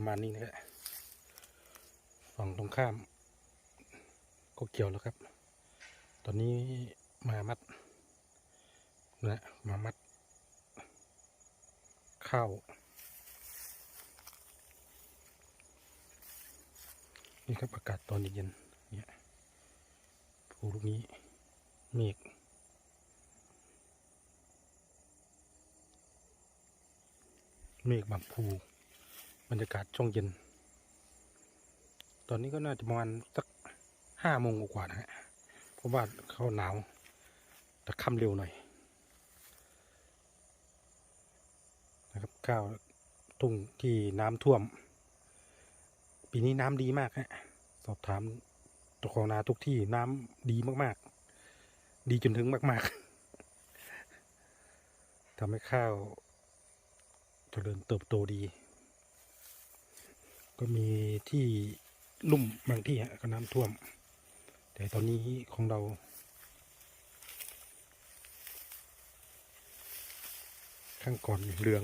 ประมาณนี้นะครับฝั่งตรงข้าม ก็เกี่ยวแล้วครับ ตอนนี้มามัดนะมามัด ข้าวนี่ครับอากาศตอนเย็นๆเนี่ยภูลูกนี้เมฆเมฆบางภู บรรยากาศช่วงเย็น ตอนนี้ก็น่าจะประมาณสักห้าโมงกว่านะฮะเพราะว่าเขาหนาวแต่ค่ำเร็วหน่อยนะครับข้าวทุ่งที่น้ำท่วม ปีนี้น้ำดีมากฮะสอบถามเจ้าของนาทุกที่น้ำดีมากๆ ดีจนถึงมาก ๆทำให้ข้าวเจริญเติบโตดี ก็มีที่ลุ่มบางที่ฮะก็น้ำท่วม แต่ตอนนี้ของเรา ข้างก่อนเหลือง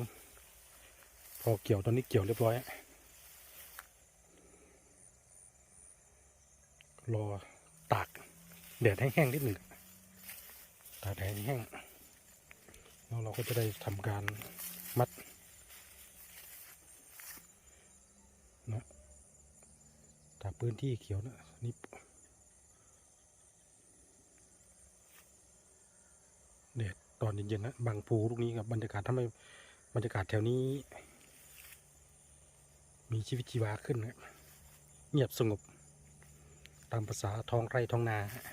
พอเกี่ยวตอนนี้เกี่ยวเรียบร้อย รอตากแดดแห้งๆนิดหนึ่งตากแดดแห้งแล้วเราก็จะได้ทำการมัดนะจาก พื้นที่เขียวนะนี่แดดตอนเย็นๆนะบางภูลูกนี้กับบรรยากาศทำให้บรรยากาศแถวนี้ มีชีวิตชีวาขึ้นนะเงียบสงบ ตามภาษาท้องไร่ท้องนาฮะ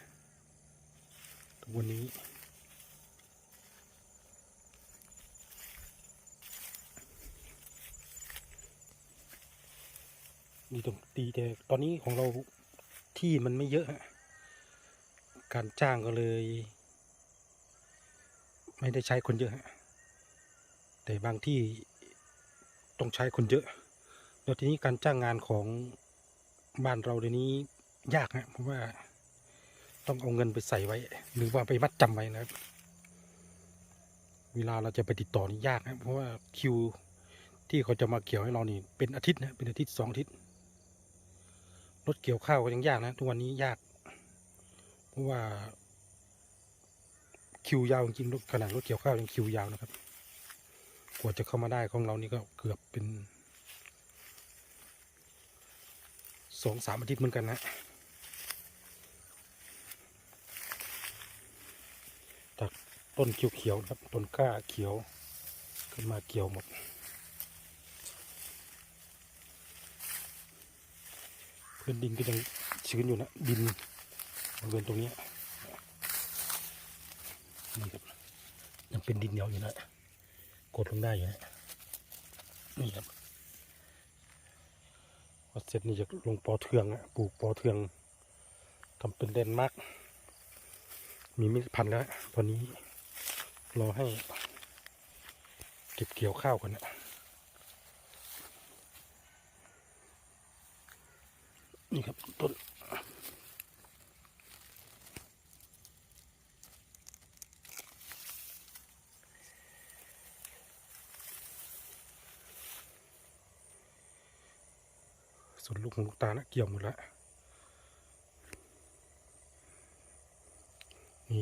ทุกวันนี้ ดีตรงดีแต่ตอนนี้ของเราที่มันไม่เยอะ การจ้างก็เลย ไม่ได้ใช้คนเยอะฮะแต่บางที่ต้องใช้คนเยอะแล้วทีนี้การจ้างงานของบ้านเราเดี๋ยวนี้ยากนะเพราะว่าต้องเอาเงินไปใส่ไว้ หรือว่าไปมัดจำไว้นะครับ เวลาเราจะไปติดต่อนี่ยากนะเพราะว่าคิวที่เขาจะมาเกี่ยวให้เรานี่เป็นอาทิตย์นะเป็นอาทิตย์สองอาทิตย์ รถเกี่ยวข้าวก็ยังยากนะทุกวันนี้ยาก เพราะว่า คิวยาวจริงๆขนาดรถเกี่ยวข้าวยังคิวยาวนะครับ กว่าจะเข้ามาได้ของเรานี่ก็เกือบเป็นสองสามอาทิตย์เหมือนกันนะจากต้นเขียวๆครับต้นกล้าเขียวขึ้นมาเกี่ยวหมด พื้นดินก็ยังชื้นอยู่นะดินบริเวณตรงนี้นี่ครับยังเป็นดินเหนียวอยู่นะกดลงได้อยู่นะนี่ครับพอเสร็จนี่จะลงปอเทืองอะปลูกปอเทืองทำเป็นเดนมาร์กมีมิตรพันธุ์แล้วตอนนี้รอให้เก็บเกี่ยวข้าวก่อนนะ นี่ครับต้นส่วนลูกของลูกตาลนะเกี่ยวหมดแล้วมี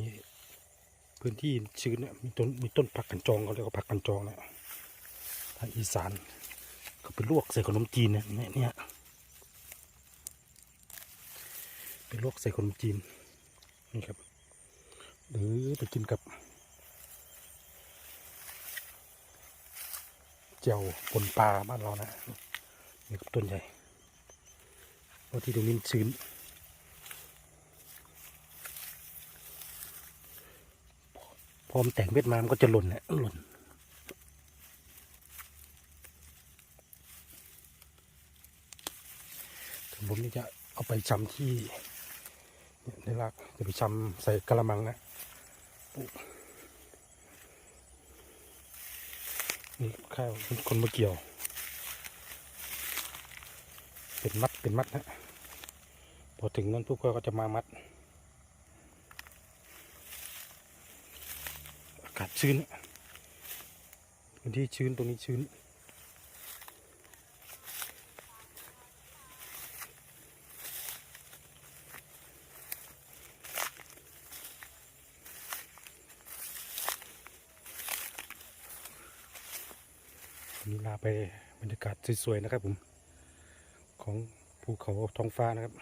พื้นที่ชื้นเนี่ยมีต้นมีต้นผักกันจองเขาเรียกว่าผักกันจองนะทางอีสานก็ไปลวกใส่ขนมจีนเนี่ยเนี่ยเนี่ย ไปลวกใส่ขนมจีน นี่ครับหรือไปกินกับเจียวปนปลาบ้านเรานะนี่ครับต้นใหญ่เพราะที่ตรงนี้ชื้นพอมแต่งเม็ดมามันก็จะหล่นแหละหล่นผมนี่จะเอาไปชำที่ เนี่ยในรากจะไปชำใส่กระมังนะปุ๊บนี่ข้าวคนมาเกี่ยว เป็นมัดเป็นมัดนะพอถึงนั้นพวกก็จะมามัด อากาศชื้นพื้นที่ชื้นตรงนี้ชื้น วันนี้ลาไปบรรยากาศสวยๆนะครับผม ของภูเขาท้องฟ้านะครับ